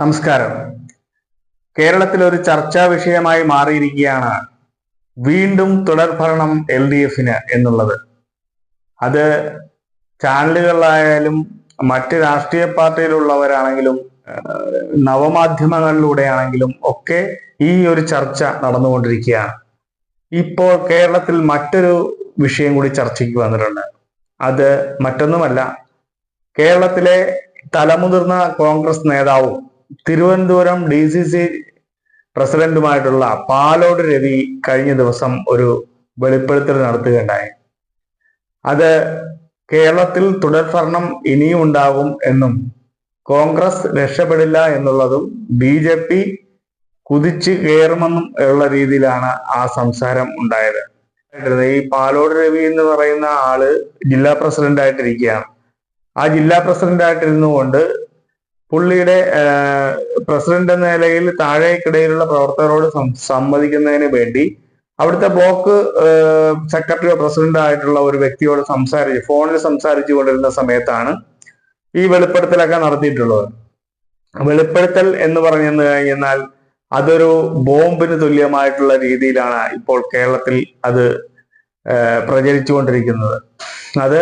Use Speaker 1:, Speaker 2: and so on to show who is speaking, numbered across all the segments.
Speaker 1: നമസ്കാരം. കേരളത്തിൽ ഒരു ചർച്ചാ വിഷയമായി മാറിയിരിക്കുകയാണ് വീണ്ടും തുടർഭരണം എൽ ഡി എഫിന് എന്നുള്ളത്. അത് ചാനലുകളിലായാലും മറ്റ് രാഷ്ട്രീയ പാർട്ടിയിലുള്ളവരാണെങ്കിലും നവമാധ്യമങ്ങളിലൂടെയാണെങ്കിലും ഒക്കെ ഈ ഒരു ചർച്ച നടന്നുകൊണ്ടിരിക്കുകയാണ്. ഇപ്പോൾ കേരളത്തിൽ മറ്റൊരു വിഷയം കൂടി ചർച്ചയ്ക്ക് വന്നിട്ടുണ്ട്. അത് മറ്റൊന്നുമല്ല. കേരളത്തിലെ തലമുതിർന്ന കോൺഗ്രസ് നേതാവും തിരുവനന്തപുരം ഡി സി സി പ്രസിഡന്റുമായിട്ടുള്ള പാലോട് രവി കഴിഞ്ഞ ദിവസം ഒരു വെളിപ്പെടുത്തൽ നടത്തുകയുണ്ടായി. അത് കേരളത്തിൽ തുടർഭരണം ഇനിയും ഉണ്ടാകും എന്നും കോൺഗ്രസ് രക്ഷപ്പെടില്ല എന്നുള്ളതും ബി ജെ പി കുതിച്ച് കയറുമെന്നും ഉള്ള രീതിയിലാണ് ആ സംസാരം ഉണ്ടായത്. ഈ പാലോട് രവി എന്ന് പറയുന്ന ആൾ ജില്ലാ പ്രസിഡന്റ് ആയിട്ടിരിക്കുകയാണ് ആ ജില്ലാ പ്രസിഡന്റ് ആയിട്ടിരുന്നു കൊണ്ട് പുള്ളിയുടെ പ്രസിഡന്റ് എന്ന നിലയിൽ താഴേക്കിടയിലുള്ള പ്രവർത്തകരോട് സംവദിക്കുന്നതിന് വേണ്ടി അവിടുത്തെ ബ്ലോക്ക് സെക്രട്ടറിയോ പ്രസിഡന്റോ ആയിട്ടുള്ള ഒരു വ്യക്തിയോട് സംസാരിച്ച് ഫോണിൽ സംസാരിച്ചു കൊണ്ടിരുന്ന സമയത്താണ് ഈ വെളിപ്പെടുത്തലൊക്കെ നടത്തിയിട്ടുള്ളത്. വെളിപ്പെടുത്തൽ എന്ന് പറഞ്ഞു കഴിഞ്ഞാൽ അതൊരു ബോംബിന് തുല്യമായിട്ടുള്ള രീതിയിലാണ് ഇപ്പോൾ കേരളത്തിൽ അത് പ്രചരിച്ചുകൊണ്ടിരിക്കുന്നത്. അത്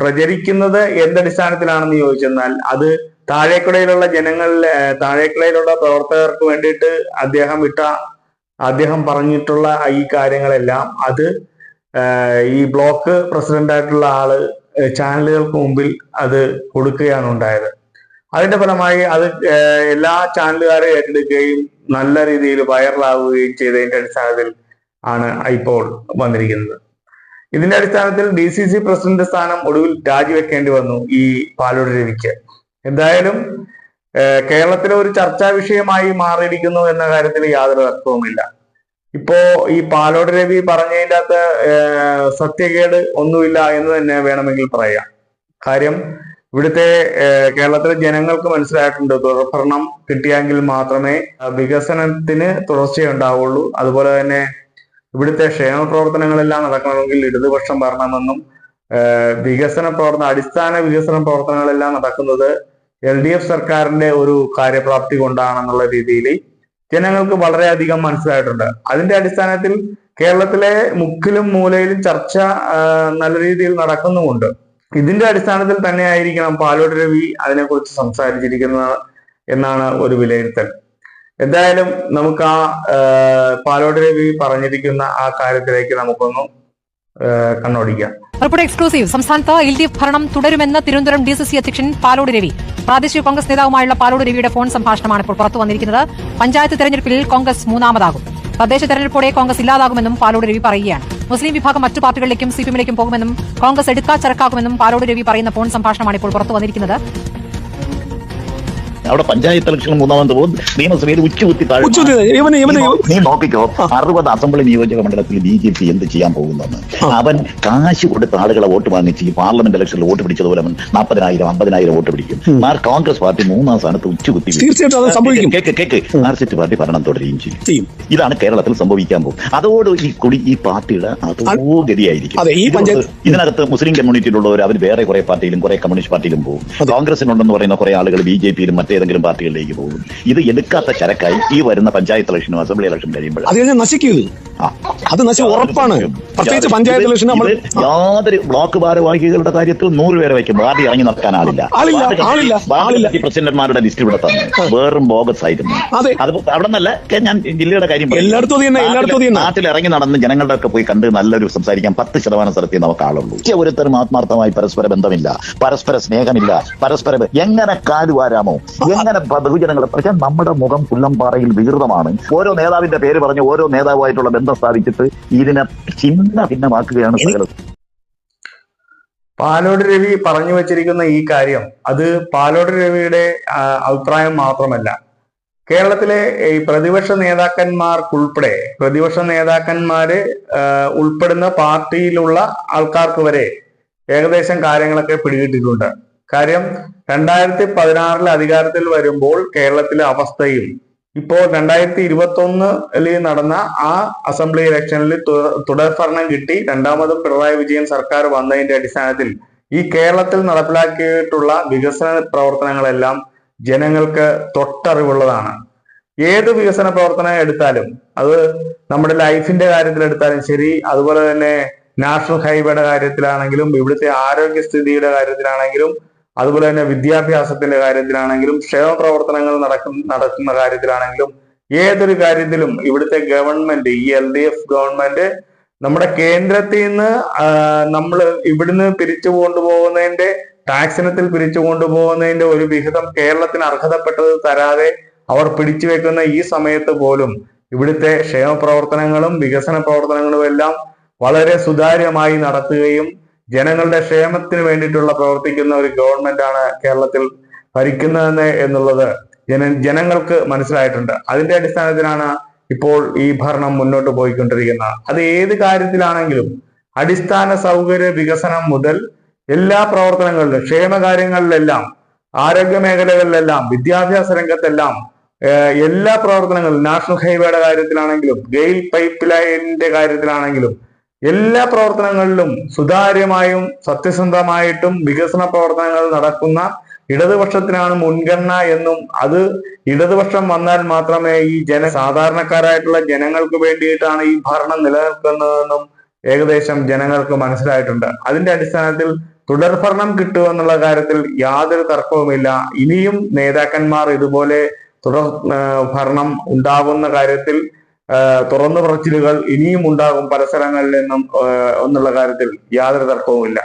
Speaker 1: പ്രചരിക്കുന്നത് എന്തടിസ്ഥാനത്തിലാണെന്ന് ചോദിച്ചെന്നാൽ അത് താഴേക്കിടയിലുള്ള ജനങ്ങളിൽ താഴേക്കടയിലുള്ള പ്രവർത്തകർക്ക് വേണ്ടിയിട്ട് അദ്ദേഹം ഇട്ട അദ്ദേഹം പറഞ്ഞിട്ടുള്ള ഈ കാര്യങ്ങളെല്ലാം അത് ഈ ബ്ലോക്ക് പ്രസിഡന്റ് ആയിട്ടുള്ള ആൾ ചാനലുകൾക്ക് മുമ്പിൽ അത് കൊടുക്കുകയാണ് ഉണ്ടായത്. അതിന്റെ ഫലമായി അത് എല്ലാ ചാനലുകാരെ ഏറ്റെടുക്കുകയും നല്ല രീതിയിൽ വൈറലാവുകയും ചെയ്തതിന്റെ അടിസ്ഥാനത്തിൽ ആണ് ഇപ്പോൾ വന്നിരിക്കുന്നത്. ഇതിന്റെ അടിസ്ഥാനത്തിൽ ഡി സി സി പ്രസിഡന്റ് സ്ഥാനം ഒടുവിൽ രാജിവെക്കേണ്ടി വന്നു ഈ പാലോട് രവിക്ക്. എന്തായാലും കേരളത്തിലെ ഒരു ചർച്ചാ വിഷയമായി മാറിയിരിക്കുന്നു എന്ന കാര്യത്തിൽ യാതൊരു തർക്കവുമില്ല. ഇപ്പോ ഈ പാലോട് രവി പറഞ്ഞതിന്റെ അകത്ത് സത്യകേട് ഒന്നുമില്ല എന്ന് തന്നെ വേണമെങ്കിൽ പറയാം. കാര്യം ഇവിടുത്തെ കേരളത്തിലെ ജനങ്ങൾക്ക് മനസ്സിലായിട്ടുണ്ട്. തുടർഭരണം കിട്ടിയെങ്കിൽ മാത്രമേ വികസനത്തിന് തുടർച്ചയുണ്ടാവുള്ളൂ അതുപോലെ തന്നെ ഇവിടുത്തെ ക്ഷേമ പ്രവർത്തനങ്ങളെല്ലാം നടക്കണമെങ്കിൽ ഇടതുപക്ഷം വരണമെന്നും വികസന പ്രവർത്തന അടിസ്ഥാന വികസന പ്രവർത്തനങ്ങളെല്ലാം നടക്കുന്നത് എൽ ഡി എഫ് സർക്കാരിന്റെ ഒരു കാര്യപ്രാപ്തി കൊണ്ടാണെന്നുള്ള രീതിയിൽ ജനങ്ങൾക്ക് വളരെയധികം മനസ്സിലായിട്ടുണ്ട്. അതിന്റെ അടിസ്ഥാനത്തിൽ കേരളത്തിലെ മുക്കിലും മൂലയിലും ചർച്ച നല്ല രീതിയിൽ നടക്കുന്നുമുണ്ട്. ഇതിന്റെ അടിസ്ഥാനത്തിൽ തന്നെയായിരിക്കണം പാലോട് രവി അതിനെക്കുറിച്ച് സംസാരിച്ചിരിക്കുന്നത് എന്നാണ് ഒരു വിലയിരുത്തൽ. എന്തായാലും നമുക്ക് ആ പാലോട് രവി പറഞ്ഞിരിക്കുന്ന ആ കാര്യത്തിലേക്ക് നമുക്കൊന്ന് കണ്ണോടിക്കാം.
Speaker 2: റിപ്പോർട്ട് എക്സ്ക്ലൂസീവ് സംസ്ഥാനത്ത് എൽ ഡി എഫ് ഭരണം തുടരുമെന്ന് തിരുവനന്തപുരം ഡി സി സി അധ്യക്ഷൻ പാലോട് രവി പ്രാദേശിക കോൺഗ്രസ് നേതാവുമായുള്ള പാലോട് രവിയുടെ ഫോൺ സംഭാഷണമാണ് ഇപ്പോൾ പുറത്തു വന്നിരിക്കുന്നത്. പഞ്ചായത്ത് തെരഞ്ഞെടുപ്പിൽ കോൺഗ്രസ് മൂന്നാമതാകും. തദ്ദേശ തെരഞ്ഞെടുപ്പോടെ കോൺഗ്രസ് ഇല്ലാതാകുമെന്നും പാലോട് രവി പറയുകയാണ്. മുസ്ലിം വിഭാഗം മറ്റു പാർട്ടികളിലേക്കും സിപിഎമ്മിലേക്കും പോകുമെന്നും കോൺഗ്രസ് എടുക്കാ ചരക്കാകുമെന്നും പാലോട് രവി പറയുന്ന ഫോൺ സംഭാഷണമാണ് ഇപ്പോൾ പുറത്തു വന്നിരിക്കുന്നത്.
Speaker 3: അവിടെ പഞ്ചായത്ത് ഇലക്ഷൻ മൂന്നാമത് പോകും. നിയമസഭയിൽ ഉച്ചകുത്തി താഴെ നീ നോക്കിക്കോ അറുപത് അസംബ്ലി നിയോജക മണ്ഡലത്തിൽ ബി ജെ പി എന്ത് ചെയ്യാൻ പോകുന്നെന്ന് അവൻ കാശ് കൊടുത്ത ആളുകളെ വോട്ട് വാങ്ങിച്ച് ഈ പാർലമെന്റ് ഇലക്ഷനിൽ വോട്ട് പിടിച്ചതുപോലെ അവൻ നാൽപ്പതിനായിരം അമ്പതിനായിരം വോട്ട് പിടിക്കും. മാർ കോൺഗ്രസ് പാർട്ടി മൂന്നാം സ്ഥാനത്ത് ഉച്ചകുത്തി. കേക്ക് കേക്ക് മാർക്സിസ്റ്റ് പാർട്ടി ഭരണം തുടരുകയും ചെയ്യും. ഇതാണ് കേരളത്തിൽ സംഭവിക്കാൻ പോകും അതോട് ഈ കുടി ഈ പാർട്ടിയുടെ അതോ ഗതിയായിരിക്കും. ഇതിനകത്ത് മുസ്ലിം കമ്മ്യൂണിറ്റിയിലുള്ളവർ അവർ വേറെ കുറെ പാർട്ടിയിലും കുറെ കമ്മ്യൂണിസ്റ്റ് പാർട്ടിയിലും പോകും. കോൺഗ്രസിനുണ്ടെന്ന് പറയുന്ന കുറെ ആളുകൾ ബി ജെ പിയിലും മറ്റേതെങ്കിലും പാർട്ടികളിലേക്ക് പോകും ഇത് എടുക്കാത്ത ചരക്കായി ഈ വരുന്ന പഞ്ചായത്ത് ഇലക്ഷനും അസംബ്ലി ഇലക്ഷൻ കഴിയുമ്പോൾ
Speaker 4: അത് കഴിഞ്ഞാൽ നശിക്കും അത് നശി ഉറപ്പാണ്. പ്രത്യേകിച്ച് പഞ്ചായത്ത് ഇലക്ഷൻ നമ്മൾ
Speaker 3: യാതൊരു ബ്ലോക്ക് ഭാരവാഹികളുടെ കാര്യത്തിൽ നൂറ് പേരെ വയ്ക്കും പാർട്ടി ഇറങ്ങി നടക്കാൻ ആളില്ല. പ്രസിഡന്റുമാരുടെ ലിസ്റ്റ് ഇവിടെ തന്നെ. വേറും ബോഗസ് ആയിരുന്നു. അവിടെ നിന്നല്ല ഞാൻ ജില്ലയുടെ കാര്യം.
Speaker 4: എല്ലായിടത്തും
Speaker 3: നാട്ടിൽ ഇറങ്ങി നടന്ന് ജനങ്ങളുടെ ഒക്കെ പോയി കണ്ട് നല്ലൊരു സംസാരിക്കാൻ പത്ത് ശതമാനം സ്ഥലത്തിൽ നമുക്ക് ആളുള്ളൂ. ഒരുത്തരും ആത്മാർത്ഥമായി പരസ്പര ബന്ധമില്ല. പരസ്പര സ്നേഹമില്ല. പരസ്പര എങ്ങനെ കാലുവാരാമോ? എങ്ങനെ ബഹുജനങ്ങളെ പക്ഷേ നമ്മുടെ മുഖം പുല്ലംപാറയിൽ വികൃതമാണ്. ഓരോ നേതാവിന്റെ പേര് പറഞ്ഞ് ഓരോ നേതാവുമായിട്ടുള്ള ബന്ധം സ്ഥാപിച്ചിട്ട് ഇതിനെ ചിന്ന ഭിന്നമാക്കുകയാണ് സകല
Speaker 1: പാലോട് രവി പറഞ്ഞു വെച്ചിരിക്കുന്ന ഈ കാര്യം അത് പാലോട് രവിയുടെ അഭിപ്രായം മാത്രമല്ല. കേരളത്തിലെ ഈ പ്രതിപക്ഷ നേതാക്കന്മാർക്കുൾപ്പെടെ പ്രതിപക്ഷ നേതാക്കന്മാര് ഉൾപ്പെടുന്ന പാർട്ടിയിലുള്ള ആൾക്കാർക്ക് വരെ ഏകദേശം കാര്യങ്ങളൊക്കെ പിടികിട്ടിട്ടുണ്ട് കാര്യം രണ്ടായിരത്തി പതിനാറിൽ അധികാരത്തിൽ വരുമ്പോൾ കേരളത്തിലെ അവസ്ഥയും ഇപ്പോൾ രണ്ടായിരത്തി ഇരുപത്തി ഒന്നിൽ നടന്ന ആ അസംബ്ലി ഇലക്ഷനിൽ തുടർ ഭരണം കിട്ടി. രണ്ടാമതും പിണറായി വിജയൻ സർക്കാർ വന്നതിന്റെ അടിസ്ഥാനത്തിൽ ഈ കേരളത്തിൽ നടപ്പിലാക്കിയിട്ടുള്ള വികസന പ്രവർത്തനങ്ങളെല്ലാം ജനങ്ങൾക്ക് തൊട്ടറിവുള്ളതാണ്. ഏത് വികസന പ്രവർത്തനം എടുത്താലും അത് നമ്മുടെ ലൈഫിന്റെ കാര്യത്തിൽ എടുത്താലും ശരി അതുപോലെ തന്നെ നാഷണൽ ഹൈവേയുടെ കാര്യത്തിലാണെങ്കിലും ഇവിടുത്തെ ആരോഗ്യസ്ഥിതിയുടെ കാര്യത്തിലാണെങ്കിലും അതുപോലെ തന്നെ വിദ്യാഭ്യാസത്തിന്റെ കാര്യത്തിലാണെങ്കിലും ക്ഷേമപ്രവർത്തനങ്ങൾ നടക്കുന്ന നടക്കുന്ന കാര്യത്തിലാണെങ്കിലും ഏതൊരു കാര്യത്തിലും ഇവിടുത്തെ ഗവൺമെന്റ് ഈ എൽ ഡി എഫ് ഗവൺമെന്റ് നമ്മുടെ കേന്ദ്രത്തിൽ നിന്ന് നമ്മൾ ഇവിടുന്ന് പിരിച്ചു കൊണ്ടുപോകുന്നതിന്റെ ടാക്സിനത്തിൽ പിരിച്ചു കൊണ്ടുപോകുന്നതിന്റെ ഒരു വിഹിതം കേരളത്തിന് അർഹതപ്പെട്ടത് തരാതെ അവർ പിടിച്ചു വെക്കുന്ന ഈ സമയത്ത് പോലും ഇവിടുത്തെ ക്ഷേമ പ്രവർത്തനങ്ങളും വികസന പ്രവർത്തനങ്ങളും എല്ലാം വളരെ സുതാര്യമായി നടത്തുകയും ജനങ്ങളുടെ ക്ഷേമത്തിന് വേണ്ടിയിട്ടുള്ള പ്രവർത്തിക്കുന്ന ഒരു ഗവൺമെന്റ് ആണ് കേരളത്തിൽ ഭരിക്കുന്നതെന്ന് എന്നുള്ളത് ജന ജനങ്ങൾക്ക് മനസ്സിലായിട്ടുണ്ട്. അതിന്റെ അടിസ്ഥാനത്തിലാണ് ഇപ്പോൾ ഈ ഭരണം മുന്നോട്ട് പോയിക്കൊണ്ടിരിക്കുന്നത്. അത് ഏത് കാര്യത്തിലാണെങ്കിലും അടിസ്ഥാന സൗകര്യ വികസനം മുതൽ എല്ലാ പ്രവർത്തനങ്ങളിലും ക്ഷേമകാര്യങ്ങളിലെല്ലാം ആരോഗ്യ മേഖലകളിലെല്ലാം വിദ്യാഭ്യാസ രംഗത്തെല്ലാം എല്ലാ പ്രവർത്തനങ്ങളും നാഷണൽ ഹൈവേയുടെ കാര്യത്തിലാണെങ്കിലും ഗെയിൽ പൈപ്പ് ലൈനിന്റെ കാര്യത്തിലാണെങ്കിലും എല്ലാ പ്രവർത്തനങ്ങളിലും സുതാര്യമായും സത്യസന്ധമായിട്ടും വികസന പ്രവർത്തനങ്ങൾ നടക്കുന്ന ഇടതുപക്ഷത്തിനാണ് മുൻഗണന എന്നും അത് ഇടതുപക്ഷം വന്നാൽ മാത്രമേ ഈ ജന സാധാരണക്കാരായിട്ടുള്ള ജനങ്ങൾക്ക് വേണ്ടിയിട്ടാണ് ഈ ഭരണം നിലനിൽക്കുന്നതെന്നും ഏകദേശം ജനങ്ങൾക്ക് മനസ്സിലായിട്ടുണ്ട്. അതിന്റെ അടിസ്ഥാനത്തിൽ തുടർഭരണം കിട്ടുമെന്നുള്ള കാര്യത്തിൽ യാതൊരു തർക്കവുമില്ല. ഇനിയും നേതാക്കന്മാർ ഇതുപോലെ തുടർ ഭരണം ഉണ്ടാകുന്ന കാര്യത്തിൽ തുറന്നു പറച്ചിലുകൾ ഇനിയും ഉണ്ടാകും പല സ്ഥലങ്ങളിൽ നിന്നും എന്നുള്ള കാര്യത്തിൽ യാതൊരു തർക്കവുമില്ല.